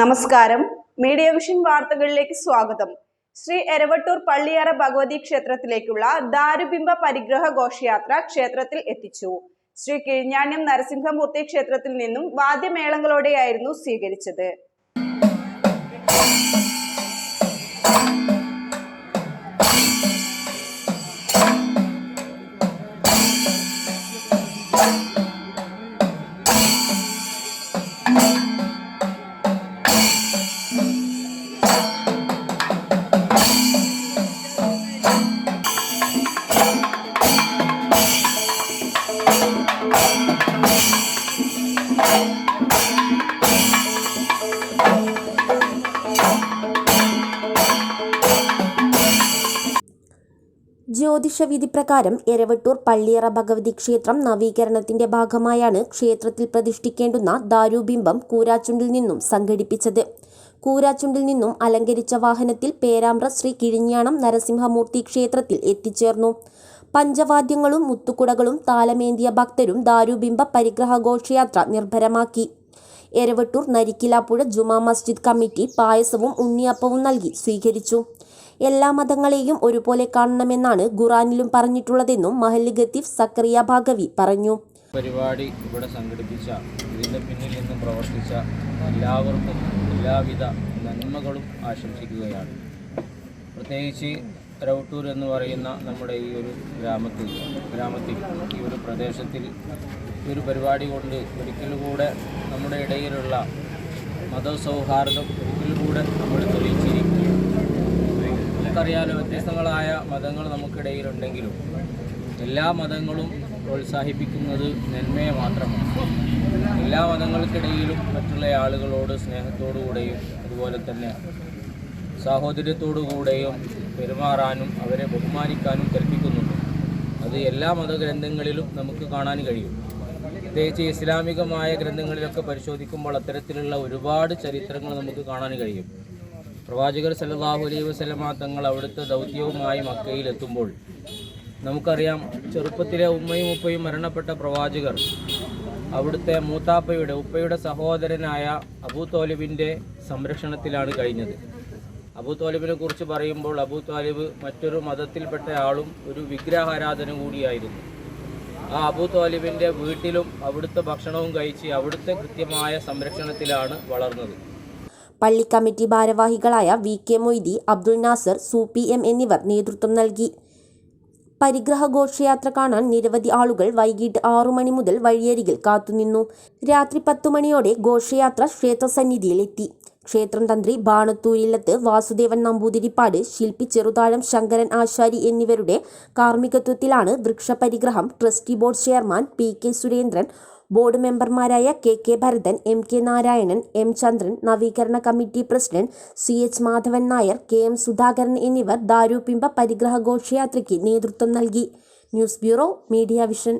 നമസ്കാരം. Media vision വാർത്തകളിലേക്ക് സ്വാഗതം. ശ്രീ എരവട്ടൂർ പള്ളിയറ ഭഗവതി ക്ഷേത്രത്തിലേക്കുള്ള ദാരുബിംബ പരിഗ്രഹ ഘോഷയാത്ര ക്ഷേത്രത്തിൽ എത്തിച്ചു. ശ്രീ കിഴിഞ്ഞാണ്യം നരസിംഹമൂർത്തി ക്ഷേത്രത്തിൽ നിന്നും വാദ്യമേളങ്ങളോടെയായിരുന്നു സ്വീകരിച്ചത്. ജ്യോതിഷ വിധി പ്രകാരം എരവട്ടൂർ പള്ളിയറ ഭഗവതി ക്ഷേത്രം നവീകരണത്തിന്റെ ഭാഗമായാണ് ക്ഷേത്രത്തിൽ പ്രതിഷ്ഠിക്കേണ്ടുന്ന ദാരുബിംബം കൂരാച്ചുണ്ടിൽ നിന്നും സംഘടിപ്പിച്ചത്. കൂരാച്ചുണ്ടിൽ നിന്നും അലങ്കരിച്ച വാഹനത്തിൽ പേരാമ്പ്ര ശ്രീ കിഴിഞ്ഞാണം നരസിംഹമൂർത്തി ക്ഷേത്രത്തിൽ എത്തിച്ചേർന്നു. പഞ്ചവാദ്യങ്ങളും മുത്തുകുടകളും താലമേന്തിയ ഭക്തരും ദാരുബിംബ പരിഗ്രഹ ഘോഷയാത്ര നിർഭരമാക്കി. എരവട്ടൂർ നരിക്കിലാപ്പുഴ ജുമാ മസ്ജിദ് കമ്മിറ്റി പായസവും ഉണ്ണിയപ്പവും നൽകി സ്വീകരിച്ചു. എല്ലാ മതങ്ങളെയും ഒരുപോലെ കാണണമെന്നാണ് ഖുറാനിലും പറഞ്ഞിട്ടുള്ളതെന്നും മഹല്ലി ഗത്തീഫ് സക്കറിയ ഭാഗവി പറഞ്ഞു. പരിപാടി ഇവിടെ സംഘടിപ്പിച്ച ഇതിന്റെ പിന്നിൽ നിന്നും പ്രവർത്തിച്ച എല്ലാവർക്കും എല്ലാവിധ നന്മകളും ആശംസിക്കുകയാണ്. പ്രത്യേകിച്ച് റൗട്ടൂർ എന്ന് പറയുന്ന നമ്മുടെ ഈ ഒരു ഗ്രാമത്തിൽ ഗ്രാമത്തിൽ ഈ ഒരു പ്രദേശത്തിൽ ഈ ഒരു പരിപാടി കൊണ്ട് ഒരിക്കൽ കൂടെ നമ്മുടെ ഇടയിലുള്ള മതസൗഹാർദ്ദം ഒരിക്കൽ കൂടെ നമ്മൾ തെളിയിച്ചിരിക്കുകയാണ് നമുക്കറിയാലോ വ്യത്യസ്തങ്ങളായ മതങ്ങൾ നമുക്കിടയിലുണ്ടെങ്കിലും എല്ലാ മതങ്ങളും പ്രോത്സാഹിപ്പിക്കുന്നത് നന്മയെ മാത്രമാണ്. എല്ലാ മതങ്ങൾക്കിടയിലും മറ്റുള്ള ആളുകളോട് സ്നേഹത്തോടുകൂടെയും അതുപോലെ തന്നെ സാഹോദര്യത്തോടുകൂടെയും പെരുമാറാനും അവരെ ബഹുമാനിക്കാനും കൽപ്പിക്കുന്നുണ്ട്. അത് എല്ലാ മതഗ്രന്ഥങ്ങളിലും നമുക്ക് കാണാൻ കഴിയും. പ്രത്യേകിച്ച് ഇസ്ലാമികമായ ഗ്രന്ഥങ്ങളിലൊക്കെ പരിശോധിക്കുമ്പോൾ അത്തരത്തിലുള്ള ഒരുപാട് ചരിത്രങ്ങൾ നമുക്ക് കാണാൻ കഴിയും. പ്രവാചകർ സല്ലല്ലാഹു അലൈഹി വസല്ലമ തങ്ങൾ അവിടുത്തെ ദൗത്യവുമായി മക്കയിലെത്തുമ്പോൾ നമുക്കറിയാം ചെറുപ്പത്തിലെ ഉമ്മയും ഉപ്പയും മരണപ്പെട്ട പ്രവാചകർ അവിടുത്തെ മൂത്താപ്പയുടെ ഉപ്പയുടെ സഹോദരനായ അബൂ തോലിബിന്റെ സംരക്ഷണത്തിലാണ് കഴിഞ്ഞത്. അബൂ തോലിബിനെ കുറിച്ച് പറയുമ്പോൾ അബൂ തോലിബ് മറ്റൊരു മതത്തിൽപ്പെട്ട ആളും ഒരു വിഗ്രഹാരാധന കൂടിയായിരുന്നു. ആ അബൂ തോലിബിന്റെ വീട്ടിലും അവിടുത്തെ ഭക്ഷണവും കഴിച്ച് അവിടുത്തെ കൃത്യമായ സംരക്ഷണത്തിലാണ് വളർന്നത്. പള്ളി കമ്മിറ്റി ഭാരവാഹികളായ V K Moithi Abdul Nasar Soopi M എന്നിവർ നേതൃത്വം നൽകി. പരിഗ്രഹ ഘോഷയാത്ര കാണാൻ നിരവധി ആളുകൾ വൈകിട്ട് ആറു മണി മുതൽ വഴിയരികിൽ കാത്തുനിന്നു. രാത്രി പത്തു മണിയോടെ ഘോഷയാത്ര ക്ഷേത്ര സന്നിധിയിലെത്തി ക്ഷേത്രം തന്ത്രി ബാണത്തൂരില്ലത്ത് വാസുദേവൻ നമ്പൂതിരിപ്പാട് ശില്പി ചെറുതാഴം ശങ്കരൻ ആശാരി എന്നിവരുടെ കാർമ്മികത്വത്തിലാണ് വൃക്ഷപരിഗ്രഹം. Trustee board chairman P K Surendran board മെമ്പർമാരായ K K Bharathan M K Narayanan M Chandran നവീകരണ committee president C H Madhavan Nair K M Sudhakaran എന്നിവർ ദാരൂപിംബ പരിഗ്രഹ ഘോഷയാത്രയ്ക്ക് നേതൃത്വം നൽകി. News bureau media vision.